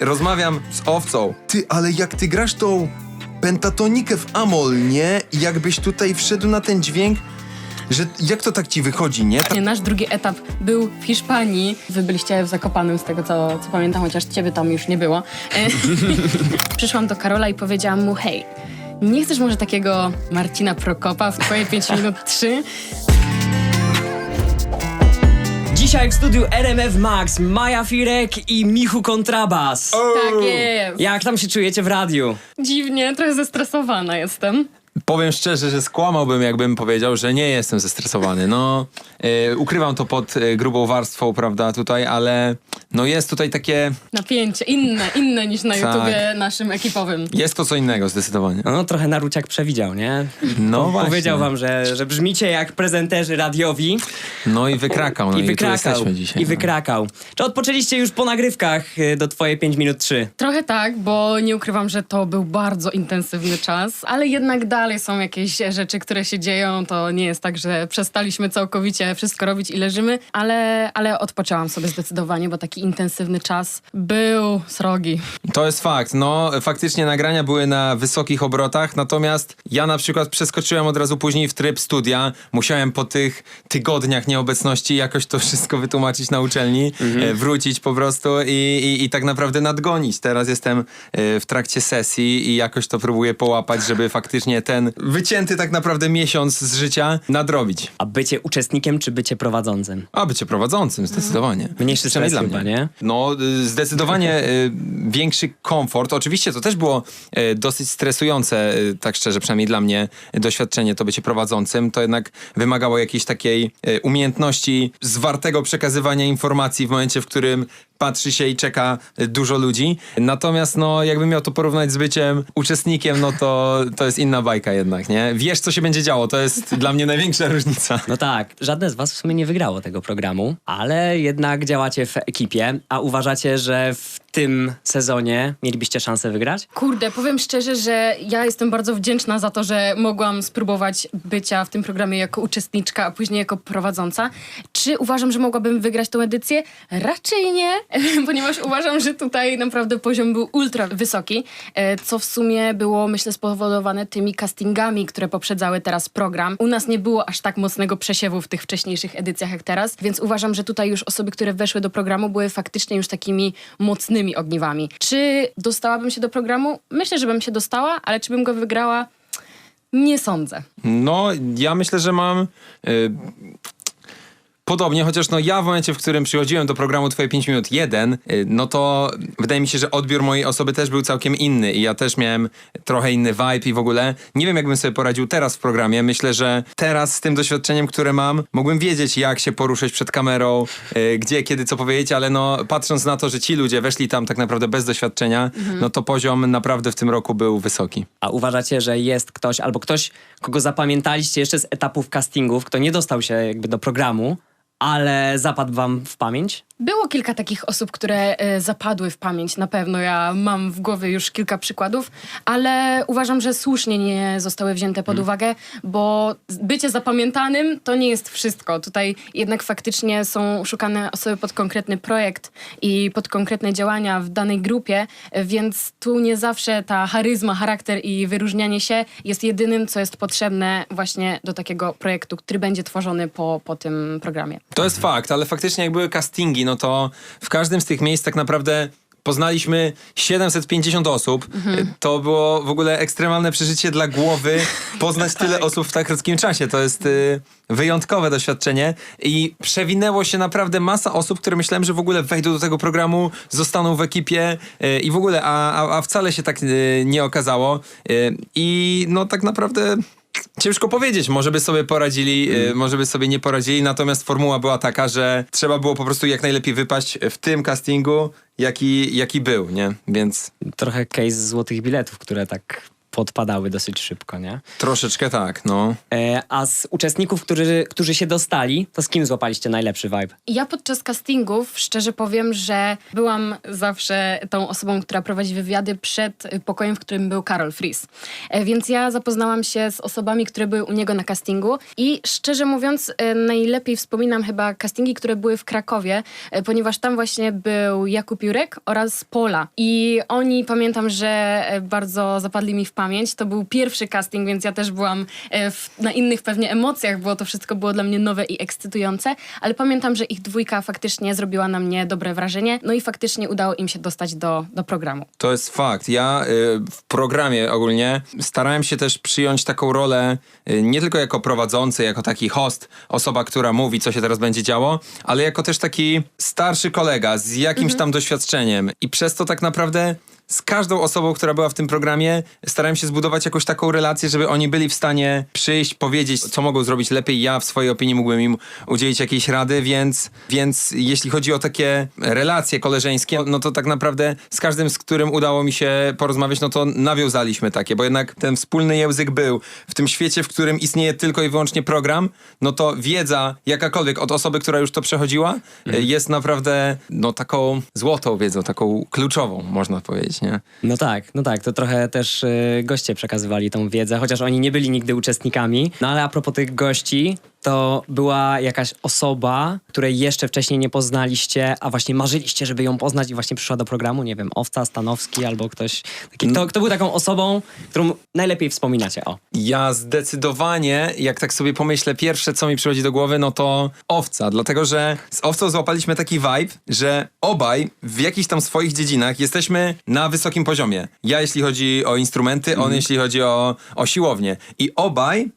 rozmawiam z owcą. Ty, ale jak ty grasz tą pentatonikę w Amol, nie? I jakbyś tutaj wszedł na ten dźwięk, że jak to tak ci wychodzi, nie? Tak, Nasz drugi etap był w Hiszpanii. Wy byliście w Zakopanym, z tego co, co pamiętam, chociaż ciebie tam już nie było. E, Przyszłam do Karola i powiedziałam mu, hej, nie chcesz może takiego Marcina Prokopa w twoje 5 minut 3? Dzisiaj w studiu RMF Max Maja Firek i Michu Kontrabas. Tak jest. Jak tam się czujecie w radiu? Dziwnie, trochę zestresowana jestem. Powiem szczerze, że skłamałbym, jakbym powiedział, że nie jestem zestresowany. No, e, ukrywam to pod e, grubą warstwą, prawda, tutaj, ale no jest tutaj takie... Napięcie, inne, inne niż na Tak. YouTubie naszym ekipowym. Jest to co innego zdecydowanie. No trochę Naruciak przewidział, nie? No właśnie. Powiedział wam, że, że brzmicie jak prezenterzy radiowi. No i wykrakał, no i, I tu wykrakał. jesteśmy dzisiaj. I no. wykrakał. Czy odpoczęliście już po nagrywkach y, do twoje 5 minut 3? Trochę tak, bo nie ukrywam, że to był bardzo intensywny czas, ale jednak dalej są jakieś rzeczy, które się dzieją. To nie jest tak, że przestaliśmy całkowicie wszystko robić i leżymy, ale, ale odpoczęłam sobie zdecydowanie, bo taki intensywny czas był srogi. To jest fakt. No, faktycznie nagrania były na wysokich obrotach, natomiast ja na przykład przeskoczyłem od razu później w tryb studia. Musiałem po tych tygodniach nieobecności jakoś to wszystko wytłumaczyć na uczelni, e, wrócić po prostu i, i, i tak naprawdę nadgonić. Teraz jestem e, w trakcie sesji i jakoś to próbuję połapać, żeby faktycznie ten wycięty tak naprawdę miesiąc z życia nadrobić. A bycie uczestnikiem czy bycie prowadzącym? A bycie prowadzącym, zdecydowanie. Mniejszy Przynajmniej stres dla chyba, mnie. nie? No, y, zdecydowanie y, większy komfort. Oczywiście to też było y, dosyć stresujące, y, tak szczerze, przynajmniej dla mnie, y, doświadczenie to bycie prowadzącym. To jednak wymagało jakiejś takiej y, umiejętności zwartego przekazywania informacji w momencie, w którym patrzy się i czeka y, dużo ludzi. Natomiast, no, jakbym miał to porównać z byciem uczestnikiem, no to, to jest inna bajka jednak, nie? Wiesz, co się będzie działo. To jest dla mnie największa różnica. No tak, żadne z was w sumie nie wygrało tego programu, ale jednak działacie w ekipie, a uważacie, że w tym sezonie mielibyście szansę wygrać? Kurde, powiem szczerze, że ja jestem bardzo wdzięczna za to, że mogłam spróbować bycia w tym programie jako uczestniczka, a później jako prowadząca. Czy uważam, że mogłabym wygrać tą edycję? Raczej nie, ponieważ uważam, że tutaj naprawdę poziom był ultra wysoki, e, co w sumie było, myślę, spowodowane tymi castingami, które poprzedzały teraz program. U nas nie było aż tak mocnego przesiewu w tych wcześniejszych edycjach jak teraz, więc uważam, że tutaj już osoby, które weszły do programu były faktycznie już takimi mocnymi ogniwami. Czy dostałabym się do programu? Myślę, że bym się dostała, ale czy bym go wygrała? Nie sądzę. No, ja myślę, że mam. y, Podobnie, chociaż no ja w momencie, w którym przychodziłem do programu Twoje 5 minut 1, y, no to wydaje mi się, że odbiór mojej osoby też był całkiem inny i ja też miałem trochę inny vibe i w ogóle nie wiem, jakbym sobie poradził teraz w programie. Myślę, że teraz z tym doświadczeniem, które mam, mógłbym wiedzieć, jak się poruszać przed kamerą, y, gdzie, kiedy, co powiedzieć, ale no patrząc na to, że ci ludzie weszli tam tak naprawdę bez doświadczenia, no to poziom naprawdę w tym roku był wysoki. A uważacie, że jest ktoś albo ktoś, kogo zapamiętaliście jeszcze z etapów castingów, kto nie dostał się jakby do programu, ale zapadł wam w pamięć? Było kilka takich osób, które e, zapadły w pamięć. Na pewno ja mam w głowie już kilka przykładów, ale uważam, że słusznie nie zostały wzięte pod uwagę, bo bycie zapamiętanym to nie jest wszystko. Tutaj jednak faktycznie są szukane osoby pod konkretny projekt i pod konkretne działania w danej grupie, e, więc tu nie zawsze ta charyzma, charakter i wyróżnianie się jest jedynym, co jest potrzebne właśnie do takiego projektu, który będzie tworzony po, po tym programie. To jest fakt, ale faktycznie jak były castingi, no to w każdym z tych miejsc tak naprawdę poznaliśmy 750 osób. To było w ogóle ekstremalne przeżycie dla głowy poznać tyle osób w tak krótkim czasie. To jest y, wyjątkowe doświadczenie i przewinęło się naprawdę masa osób, które myślałem, że w ogóle wejdą do tego programu, zostaną w ekipie y, i w ogóle, a, a, a wcale się tak y, nie okazało. Y, I no tak naprawdę Ciężko powiedzieć, może by sobie poradzili, y, może by sobie nie poradzili, natomiast formuła była taka, że trzeba było po prostu jak najlepiej wypaść w tym castingu, jaki, jaki był, nie? Więc Trochę case złotych biletów, które tak podpadały dosyć szybko, nie? Troszeczkę tak, no. E, a z uczestników, którzy, którzy się dostali, to z kim złapaliście najlepszy vibe? Ja podczas castingów szczerze powiem, że byłam zawsze tą osobą, która prowadzi wywiady przed pokojem, w którym był Karol Fries. E, Więc ja zapoznałam się z osobami, które były u niego na castingu i szczerze mówiąc e, najlepiej wspominam chyba castingi, które były w Krakowie, e, ponieważ tam właśnie był Jakub Jurek oraz Pola. I oni pamiętam, że e, bardzo zapadli mi w pamięć. To był pierwszy casting, więc ja też byłam e, w, na innych pewnie emocjach, bo to wszystko było dla mnie nowe i ekscytujące, ale pamiętam, że ich dwójka faktycznie zrobiła na mnie dobre wrażenie, no i faktycznie udało im się dostać do, do programu. To jest fakt. Ja y, w programie ogólnie starałem się też przyjąć taką rolę y, nie tylko jako prowadzący, jako taki host, osoba, która mówi, co się teraz będzie działo, ale jako też taki starszy kolega z jakimś tam doświadczeniem. I przez to tak naprawdę z każdą osobą, która była w tym programie, starałem się zbudować jakąś taką relację, żeby oni byli w stanie przyjść, powiedzieć, co mogą zrobić lepiej. Ja w swojej opinii mógłbym im udzielić jakiejś rady, więc, więc jeśli chodzi o takie relacje koleżeńskie, no to tak naprawdę z każdym, z którym udało mi się porozmawiać, no to nawiązaliśmy takie, bo jednak ten wspólny język był. W tym świecie, w którym istnieje tylko i wyłącznie program, no to wiedza jakakolwiek od osoby, która już to przechodziła, jest naprawdę no taką złotą wiedzą, taką kluczową, można powiedzieć, nie? No tak, no tak, to trochę też y, goście przekazywali tą wiedzę, chociaż oni nie byli nigdy uczestnikami. No ale a propos tych gości, to była jakaś osoba, której jeszcze wcześniej nie poznaliście, a właśnie marzyliście, żeby ją poznać i właśnie przyszła do programu, nie wiem, Owca, Stanowski albo ktoś taki. Kto, kto był taką osobą, którą najlepiej wspominacie? O. Ja zdecydowanie, jak tak sobie pomyślę, pierwsze co mi przychodzi do głowy, no to owca, dlatego że z owcą złapaliśmy taki vibe, że obaj w jakichś tam swoich dziedzinach jesteśmy na wysokim poziomie. Ja jeśli chodzi o instrumenty, on jeśli chodzi o, o siłownię. I obaj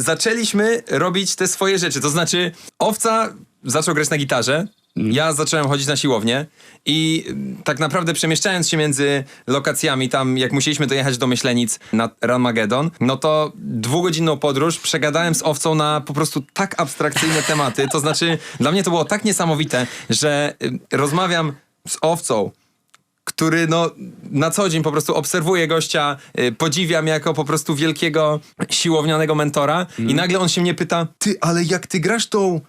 zaczęliśmy robić te swoje rzeczy. To znaczy, owca zaczął grać na gitarze. Ja zacząłem chodzić na siłownię i tak naprawdę przemieszczając się między lokacjami, tam jak musieliśmy dojechać do Myślenic na Ranmagedon, no to dwugodzinną podróż przegadałem z owcą na po prostu tak abstrakcyjne tematy. To znaczy, dla mnie to było tak niesamowite, że y, rozmawiam z owcą, który no na co dzień po prostu obserwuje gościa, y, podziwiam jako po prostu wielkiego siłownianego mentora i nagle on się mnie pyta, ty, ale jak ty grasz tą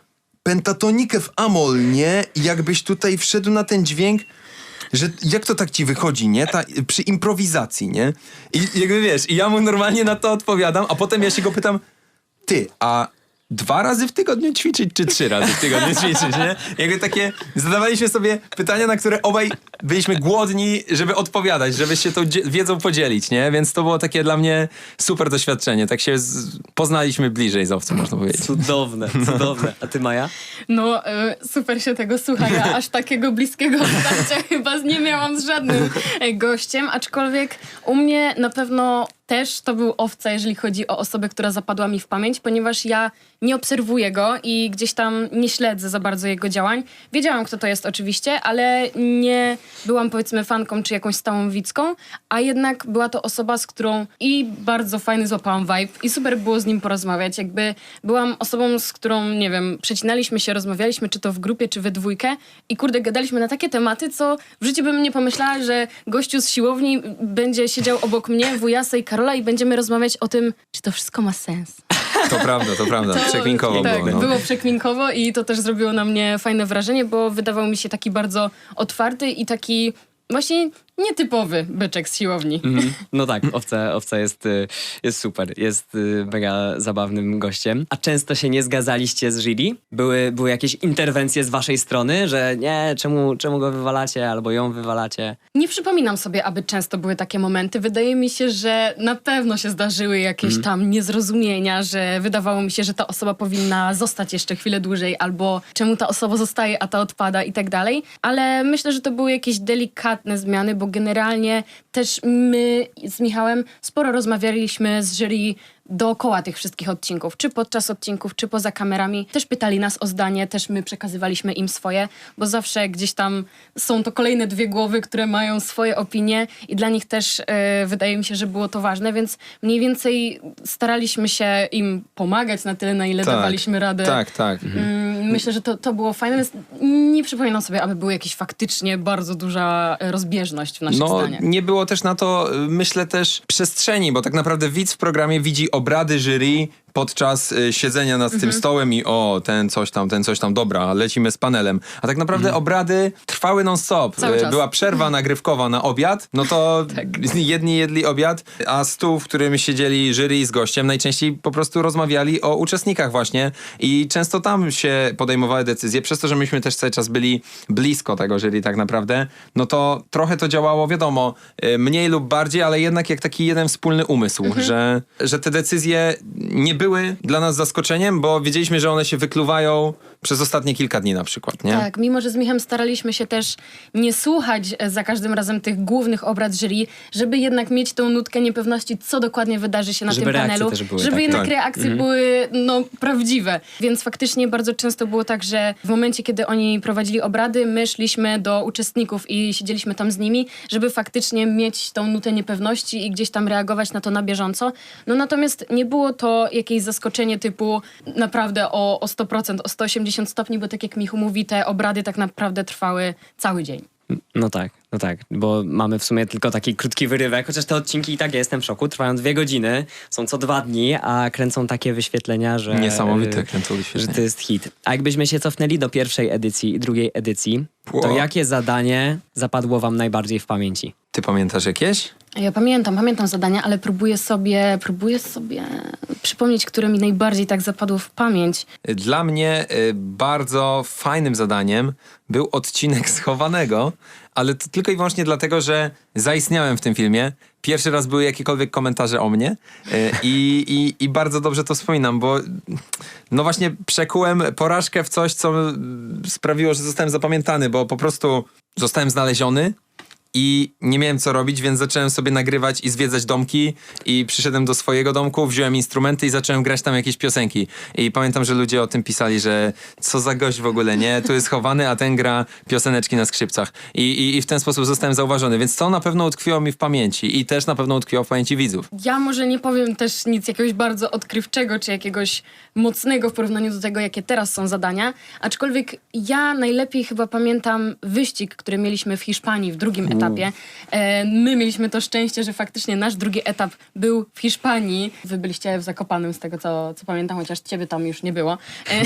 pentatonikę w amol, nie? I jakbyś tutaj wszedł na ten dźwięk, że jak to tak ci wychodzi, nie? Ta, przy improwizacji, nie? I jakby wiesz, i ja mu normalnie na to odpowiadam, a potem ja się go pytam, ty, a dwa razy w tygodniu ćwiczyć, czy trzy razy w tygodniu ćwiczyć, nie? Jakby takie, zadawaliśmy sobie pytania, na które obaj byliśmy głodni, żeby odpowiadać, żeby się tą wiedzą podzielić, nie? Więc to było takie dla mnie super doświadczenie. Tak się poznaliśmy bliżej z owcą, można powiedzieć. Cudowne, cudowne. A ty, Maja? No, e, super się tego słucha. Ja aż takiego bliskiego starcia chyba nie miałam z żadnym e, gościem, aczkolwiek u mnie na pewno też to był owca, jeżeli chodzi o osobę, która zapadła mi w pamięć, ponieważ ja nie obserwuję go i gdzieś tam nie śledzę za bardzo jego działań. Wiedziałam, kto to jest oczywiście, ale nie byłam powiedzmy fanką czy jakąś stałą widzką, a jednak była to osoba, z którą i bardzo fajny złapałam vibe i super było z nim porozmawiać. Jakby byłam osobą, z którą, nie wiem, przecinaliśmy się, rozmawialiśmy, czy to w grupie, czy we dwójkę i kurde, gadaliśmy na takie tematy, co w życiu bym nie pomyślała, że gościu z siłowni będzie siedział obok mnie, wujasa i Karola i będziemy rozmawiać o tym, czy to wszystko ma sens. To prawda, to prawda. Przekminkowo tak, było. No. było przekminkowo i to też zrobiło na mnie fajne wrażenie, bo wydawał mi się taki bardzo otwarty i taki właśnie nietypowy byczek z siłowni. Mhm. No tak, owca, owca jest, y, jest super, jest y, mega zabawnym gościem. A często się nie zgadzaliście z jury? Były, były jakieś interwencje z waszej strony, że nie, czemu, czemu go wywalacie albo ją wywalacie? Nie przypominam sobie, aby często były takie momenty. Wydaje mi się, że na pewno się zdarzyły jakieś tam niezrozumienia, że wydawało mi się, że ta osoba powinna zostać jeszcze chwilę dłużej, albo czemu ta osoba zostaje, a ta odpada i tak dalej. Ale myślę, że to były jakieś delikatne zmiany, bo generalnie też my z Michałem sporo rozmawialiśmy z jury dookoła tych wszystkich odcinków, czy podczas odcinków, czy poza kamerami. Też pytali nas o zdanie, też my przekazywaliśmy im swoje, bo zawsze gdzieś tam są to kolejne dwie głowy, które mają swoje opinie i dla nich też e, wydaje mi się, że było to ważne, więc mniej więcej staraliśmy się im pomagać na tyle, na ile dawaliśmy radę. Tak, tak. Mm, Myślę, że to, to było fajne, więc nie przypominam sobie, aby była jakaś faktycznie bardzo duża e, rozbieżność w naszych No, zdaniach. nie było też na to, y, myślę, też przestrzeni, bo tak naprawdę widz w programie widzi obrady jury podczas y, siedzenia nad Mhm. tym stołem i o, ten coś tam, ten coś tam, dobra, lecimy z panelem. A tak naprawdę obrady trwały non-stop. Y. Była przerwa nagrywkowa na obiad, no to Tak. jedni jedli obiad, a stół, w którym siedzieli jury z gościem, najczęściej po prostu rozmawiali o uczestnikach właśnie i często tam się podejmowały decyzje, przez to, że myśmy też cały czas byli blisko tego jury tak naprawdę, no to trochę to działało, wiadomo, y, mniej lub bardziej, ale jednak jak taki jeden wspólny umysł, że, że te decyzje nie były dla nas zaskoczeniem, bo wiedzieliśmy, że one się wykluwają przez ostatnie kilka dni na przykład, nie? Tak, mimo że z Michem staraliśmy się też nie słuchać e, za każdym razem tych głównych obrad jury, żeby jednak mieć tą nutkę niepewności, co dokładnie wydarzy się na Żeby tym reakcje panelu, też były żeby takie. jednak Tak. reakcje były no, prawdziwe. Więc faktycznie bardzo często było tak, że w momencie, kiedy oni prowadzili obrady, my szliśmy do uczestników i siedzieliśmy tam z nimi, żeby faktycznie mieć tą nutę niepewności i gdzieś tam reagować na to na bieżąco. No natomiast nie było to jakieś zaskoczenie typu naprawdę o, o 100%, o 180 stopni, bo tak jak Michu mówi, te obrady tak naprawdę trwały cały dzień. No tak, no tak, bo mamy w sumie tylko taki krótki wyrywek, chociaż te odcinki i tak ja jestem w szoku, trwają dwie godziny, są co dwa dni, a kręcą takie wyświetlenia, że... Niesamowite kręcą wyświetlenia. Że to jest hit. A jakbyśmy się cofnęli do pierwszej edycji i drugiej edycji, to jakie zadanie zapadło wam najbardziej w pamięci? Ty pamiętasz jakieś? Ja pamiętam, pamiętam zadania, ale próbuję sobie, próbuję sobie przypomnieć, które mi najbardziej tak zapadło w pamięć. Dla mnie y, bardzo fajnym zadaniem był odcinek schowanego, ale to tylko i wyłącznie dlatego, że zaistniałem w tym filmie. Pierwszy raz były jakiekolwiek komentarze o mnie y, i, i, i bardzo dobrze to wspominam, bo no właśnie przekułem porażkę w coś, co sprawiło, że zostałem zapamiętany, bo po prostu zostałem znaleziony. I nie miałem co robić, więc zacząłem sobie nagrywać i zwiedzać domki i przyszedłem do swojego domku, wziąłem instrumenty i zacząłem grać tam jakieś piosenki. I pamiętam, że ludzie o tym pisali, że co za gość w ogóle, nie? Tu jest chowany, a ten gra pioseneczki na skrzypcach. I, i, i w ten sposób zostałem zauważony, więc to na pewno utkwiło mi w pamięci i też na pewno utkwiło w pamięci widzów. Ja może nie powiem też nic jakiegoś bardzo odkrywczego, czy jakiegoś mocnego w porównaniu do tego, jakie teraz są zadania, aczkolwiek ja najlepiej chyba pamiętam wyścig, który mieliśmy w Hiszpanii w drugim etapie. E, my mieliśmy to szczęście, że faktycznie nasz drugi etap był w Hiszpanii. Wy byliście w Zakopanym, z tego co, co pamiętam, chociaż ciebie tam już nie było. E,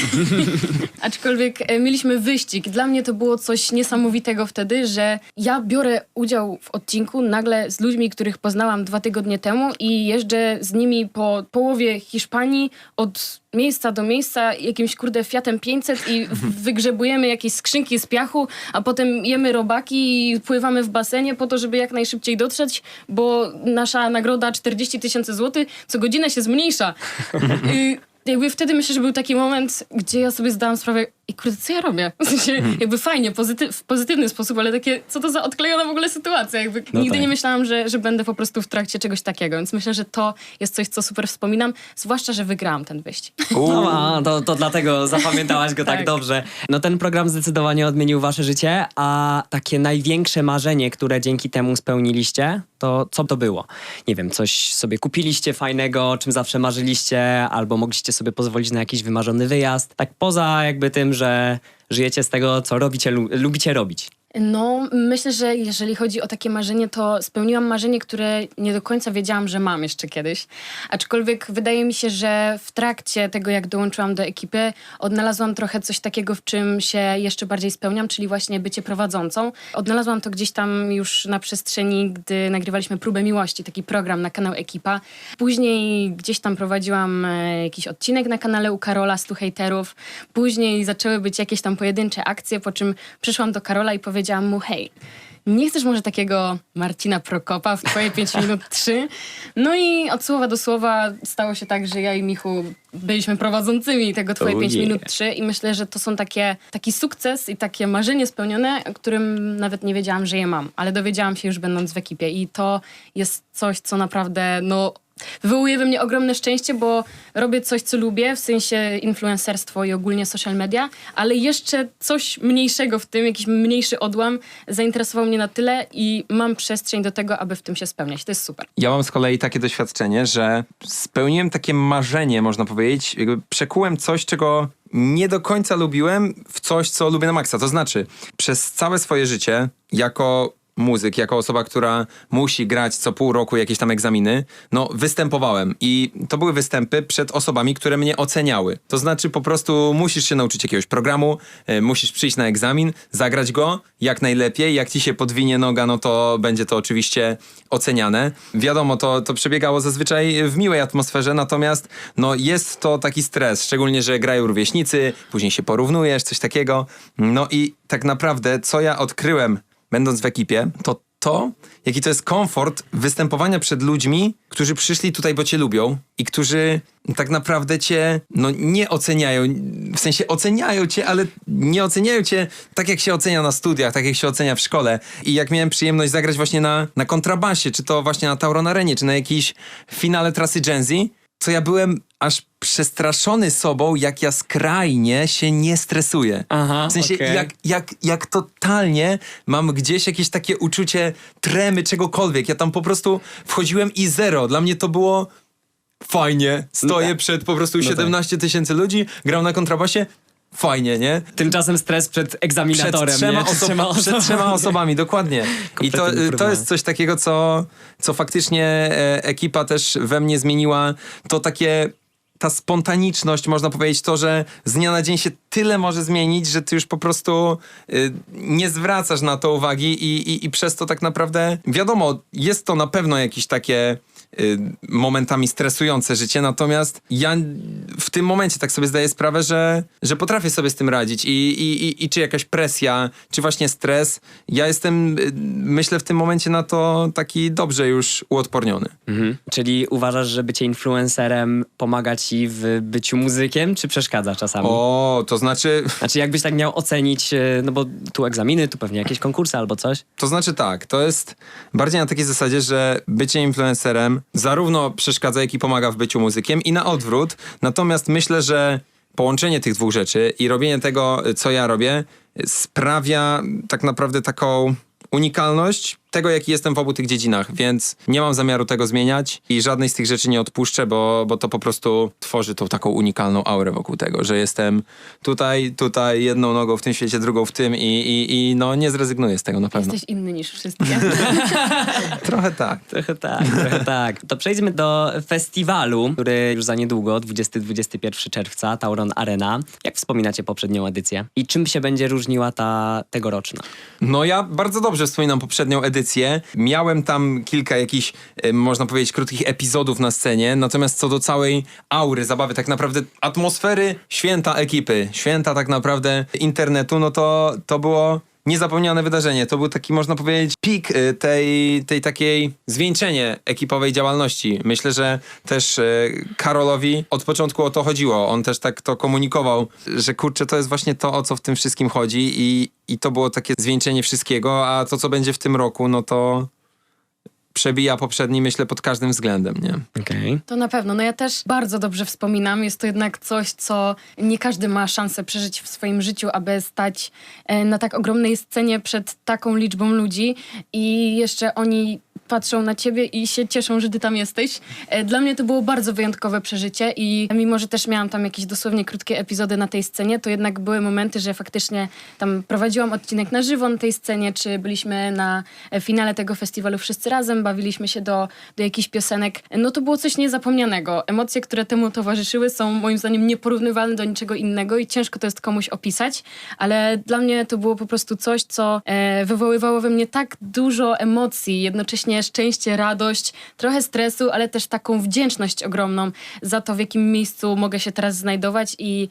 aczkolwiek e, mieliśmy wyścig. Dla mnie to było coś niesamowitego wtedy, że ja biorę udział w odcinku nagle z ludźmi, których poznałam dwa tygodnie temu i jeżdżę z nimi po połowie Hiszpanii od miejsca do miejsca jakimś kurde Fiatem 500 i wygrzebujemy jakieś skrzynki z piachu, a potem jemy robaki i pływamy w basenie po to, żeby jak najszybciej dotrzeć, bo nasza nagroda 40 tysięcy złotych co godzinę się zmniejsza. Y, jakby wtedy myślę, że był taki moment, gdzie ja sobie zdałam sprawę, i kurde, co ja robię? W sensie, jakby fajnie, pozyty- w pozytywny sposób, ale takie, co to za odklejona w ogóle sytuacja? Jakby No nigdy tak. nie myślałam, że, że będę po prostu w trakcie czegoś takiego, więc myślę, że to jest coś, co super wspominam, zwłaszcza, że wygrałam ten wyścig. No, a, to, to dlatego zapamiętałaś go tak Tak. dobrze. No ten program zdecydowanie odmienił wasze życie, a takie największe marzenie, które dzięki temu spełniliście, to co to było? Nie wiem, coś sobie kupiliście fajnego, czym zawsze marzyliście, albo mogliście sobie pozwolić na jakiś wymarzony wyjazd. Tak poza jakby tym, że żyjecie z tego, co robicie, lu- lubicie robić. No, myślę, że jeżeli chodzi o takie marzenie, to spełniłam marzenie, które nie do końca wiedziałam, że mam jeszcze kiedyś. Aczkolwiek wydaje mi się, że w trakcie tego, jak dołączyłam do ekipy, odnalazłam trochę coś takiego, w czym się jeszcze bardziej spełniam, czyli właśnie bycie prowadzącą. Odnalazłam to gdzieś tam już na przestrzeni, gdy nagrywaliśmy Próbę Miłości, taki program na kanał Ekipa. Później gdzieś tam prowadziłam e, jakiś odcinek na kanale u Karola, Stu Hejterów. Później zaczęły być jakieś tam pojedyncze akcje, po czym przyszłam do Karola i powiedziałam mu, hej, nie chcesz może takiego Marcina Prokopa w twoje 5 minut 3? No i od słowa do słowa stało się tak, że ja i Michu byliśmy prowadzącymi tego twoje Oh 5 yeah. minut 3 i myślę, że to są takie, taki sukces i takie marzenie spełnione, o którym nawet nie wiedziałam, że je mam, ale dowiedziałam się już będąc w ekipie i to jest coś, co naprawdę no wywołuje we mnie ogromne szczęście, bo robię coś, co lubię, w sensie influencerstwo i ogólnie social media, ale jeszcze coś mniejszego w tym, jakiś mniejszy odłam zainteresował mnie na tyle i mam przestrzeń do tego, aby w tym się spełniać. To jest super. Ja mam z kolei takie doświadczenie, że spełniłem takie marzenie, można powiedzieć. Jakby przekułem coś, czego nie do końca lubiłem, w coś, co lubię na maksa. To znaczy, przez całe swoje życie, jako muzyk, jako osoba, która musi grać co pół roku jakieś tam egzaminy, no występowałem i to były występy przed osobami, które mnie oceniały. To znaczy po prostu musisz się nauczyć jakiegoś programu, e, musisz przyjść na egzamin, zagrać go jak najlepiej, jak ci się podwinie noga, no to będzie to oczywiście oceniane. Wiadomo, to, to przebiegało zazwyczaj w miłej atmosferze, natomiast no jest to taki stres, szczególnie, że grają rówieśnicy, później się porównujesz, coś takiego. No i tak naprawdę, co ja odkryłem będąc w ekipie, to to, jaki to jest komfort występowania przed ludźmi, którzy przyszli tutaj, bo cię lubią i którzy tak naprawdę cię no, nie oceniają. W sensie oceniają cię, ale nie oceniają cię tak, jak się ocenia na studiach, tak jak się ocenia w szkole. I jak miałem przyjemność zagrać właśnie na, na kontrabasie, czy to właśnie na Tauron Arenie, czy na jakiejś finale trasy Gen Z, to ja byłem aż przestraszony sobą, jak ja skrajnie się nie stresuję. Aha, w sensie, okej. jak, jak, jak totalnie mam gdzieś jakieś takie uczucie tremy, czegokolwiek. Ja tam po prostu wchodziłem i zero. Dla mnie to było fajnie. Stoję przed po prostu tak. 17 tysięcy ludzi, gram na kontrabasie. Fajnie, nie? Tymczasem stres przed Przed egzaminatorem, trzema, nie? oso- przed trzema osobami, dokładnie. I to, Kompletnie to jest coś takiego, co, co faktycznie e, ekipa też we mnie zmieniła. To takie ta spontaniczność, można powiedzieć, to, że z dnia na dzień się tyle może zmienić, że ty już po prostu y, nie zwracasz na to uwagi i, i, i przez to tak naprawdę, wiadomo, jest to na pewno jakieś takie y, momentami stresujące życie, natomiast ja w tym momencie tak sobie zdaję sprawę, że, że potrafię sobie z tym radzić i, i, i, i czy jakaś presja, czy właśnie stres, ja jestem, y, myślę w tym momencie na to taki dobrze już uodporniony. Mhm. Czyli uważasz, że bycie influencerem pomaga ci w byciu muzykiem, czy przeszkadza czasami? O, to znaczy... Znaczy, jakbyś tak miał ocenić, e, no bo tu egzaminy, tu pewnie jakieś konkursy albo coś. To znaczy tak, to jest bardziej na takiej zasadzie, że bycie influencerem zarówno przeszkadza, jak i pomaga w byciu muzykiem i na odwrót. Natomiast myślę, że połączenie tych dwóch rzeczy i robienie tego, co ja robię, sprawia tak naprawdę taką unikalność tego, jaki jestem w obu tych dziedzinach, więc nie mam zamiaru tego zmieniać i żadnej z tych rzeczy nie odpuszczę, bo, bo to po prostu tworzy tą taką unikalną aurę wokół tego, że jestem tutaj, tutaj, jedną nogą w tym świecie, drugą w tym i, i, i no nie zrezygnuję z tego na pewno. Jesteś inny niż wszystkie. Trochę tak. Trochę tak, trochę tak. To przejdźmy do festiwalu, który już za niedługo, 20-21 czerwca, Tauron Arena. Jak wspominacie poprzednią edycję? I czym się będzie różniła ta tegoroczna? No ja bardzo dobrze wspominam poprzednią edycję. Miałem tam kilka jakichś, e, można powiedzieć, krótkich epizodów na scenie, natomiast co do całej aury, zabawy, tak naprawdę atmosfery święta ekipy, święta tak naprawdę internetu, no to, to było niezapomniane wydarzenie. To był taki, można powiedzieć, pik e, tej, tej takiej zwieńczenie ekipowej działalności. Myślę, że też e, Karolowi od początku o to chodziło. On też tak to komunikował, że kurczę, to jest właśnie to, o co w tym wszystkim chodzi i, i to było takie zwieńczenie wszystkiego, a to, co będzie w tym roku, no to przebija poprzedni, myślę, pod każdym względem, nie? Okej. To na pewno. No ja też bardzo dobrze wspominam. Jest to jednak coś, co nie każdy ma szansę przeżyć w swoim życiu, aby stać e, na tak ogromnej scenie przed taką liczbą ludzi i jeszcze oni patrzą na ciebie i się cieszą, że ty tam jesteś. E, Dla mnie to było bardzo wyjątkowe przeżycie i mimo, że też miałam tam jakieś dosłownie krótkie epizody na tej scenie, to jednak były momenty, że faktycznie tam prowadziłam odcinek na żywo na tej scenie, czy byliśmy na e, finale tego festiwalu wszyscy razem, bawiliśmy się do, do jakichś piosenek. No to było coś niezapomnianego. Emocje, które temu towarzyszyły są moim zdaniem nieporównywalne do niczego innego i ciężko to jest komuś opisać, ale dla mnie to było po prostu coś, co e, wywoływało we mnie tak dużo emocji, jednocześnie szczęście, radość, trochę stresu, ale też taką wdzięczność ogromną za to, w jakim miejscu mogę się teraz znajdować i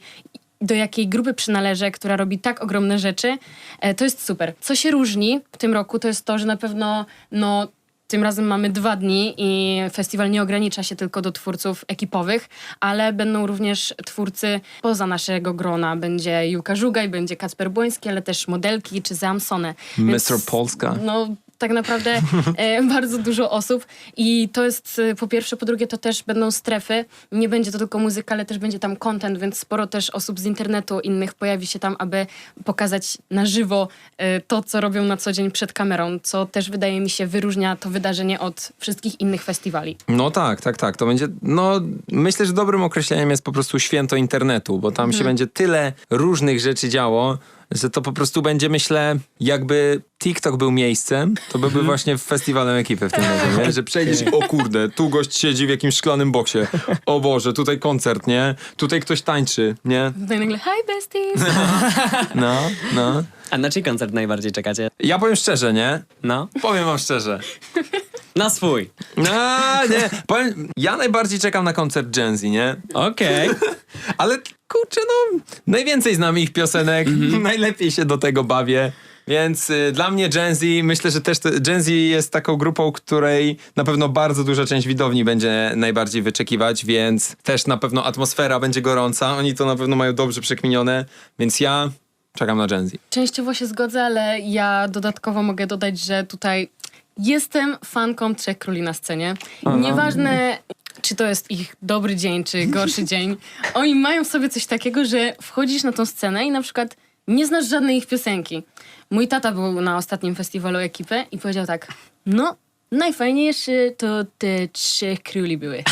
do jakiej grupy przynależę, która robi tak ogromne rzeczy, e, to jest super. Co się różni w tym roku, to jest to, że na pewno no, tym razem mamy dwa dni i festiwal nie ogranicza się tylko do twórców ekipowych, ale będą również twórcy poza naszego grona. Będzie Juka Żugaj, będzie Kacper Błoński, ale też modelki czy Zamsone. Mr. Polska. No, tak naprawdę e, bardzo dużo osób i to jest e, po pierwsze, po drugie to też będą strefy, nie będzie to tylko muzyka, ale też będzie tam content, więc sporo też osób z internetu innych pojawi się tam, aby pokazać na żywo e, to, co robią na co dzień przed kamerą, co też wydaje mi się wyróżnia to wydarzenie od wszystkich innych festiwali. No tak, tak, tak. To będzie, no myślę, że dobrym określeniem jest po prostu święto internetu, bo tam się będzie tyle różnych rzeczy działo, że to po prostu będzie, myślę, jakby TikTok był miejscem, to byłby właśnie festiwalem ekipy w tym razie, nie? Że przejdziesz i o kurde, tu gość siedzi w jakimś szklanym boksie. O Boże, tutaj koncert, nie? Tutaj ktoś tańczy, nie? Tutaj nagle, hi besties! No, no. A na czyj koncert najbardziej czekacie? Ja powiem szczerze, nie? No, Powiem wam szczerze. na swój. No, nie. Powiem, ja najbardziej czekam na koncert Gen Z, nie? Okej. Ale kurczę, no, najwięcej znam ich piosenek, najlepiej się do tego bawię. Więc y, dla mnie Gen Z, myślę, że też Gen Z jest taką grupą, której na pewno bardzo duża część widowni będzie najbardziej wyczekiwać, więc też na pewno atmosfera będzie gorąca. Oni to na pewno mają dobrze przekminione, więc ja czekam na Gen Z. Częściowo się zgodzę, ale ja dodatkowo mogę dodać, że tutaj jestem fanką Trzech Króli na scenie. Nieważne, czy to jest ich dobry dzień, czy gorszy dzień, oni mają w sobie coś takiego, że wchodzisz na tą scenę i na przykład nie znasz żadnej ich piosenki. Mój tata był na ostatnim festiwalu ekipy i powiedział tak, no, najfajniejsze to te Trzech Króli były.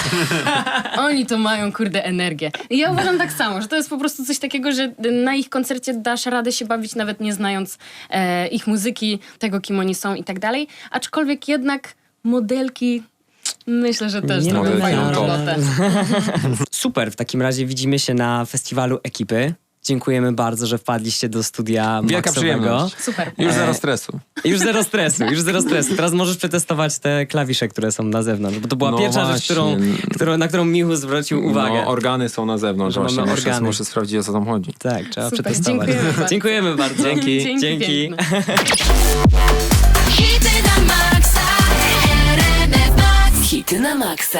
Oni to mają, kurde, energię. I ja uważam tak samo, że to jest po prostu coś takiego, że na ich koncercie dasz radę się bawić, nawet nie znając e, ich muzyki, tego, kim oni są i tak dalej. Aczkolwiek jednak modelki myślę, że też Nie zrobią fajną na to. robotę. Super, w takim razie widzimy się na festiwalu ekipy. Dziękujemy bardzo, że wpadliście do studia Wielka Maxowego. przyjemność. Super. Już zero E, stresu. Już zero stresu, już zero stresu. Teraz możesz przetestować te klawisze, które są na zewnątrz, bo to była No pierwsza rzecz, właśnie. którą, którą, na którą Michu zwrócił uwagę. No, organy są na zewnątrz Że mamy właśnie. Muszę, organy. muszę sprawdzić, o co tam chodzi. Tak, trzeba Super, przetestować. dziękujemy bardzo. Dziękujemy bardzo. Dzięki. Dzięki Dzięki. piękne. Hity na maksa, RMF Max. Hity na maksa.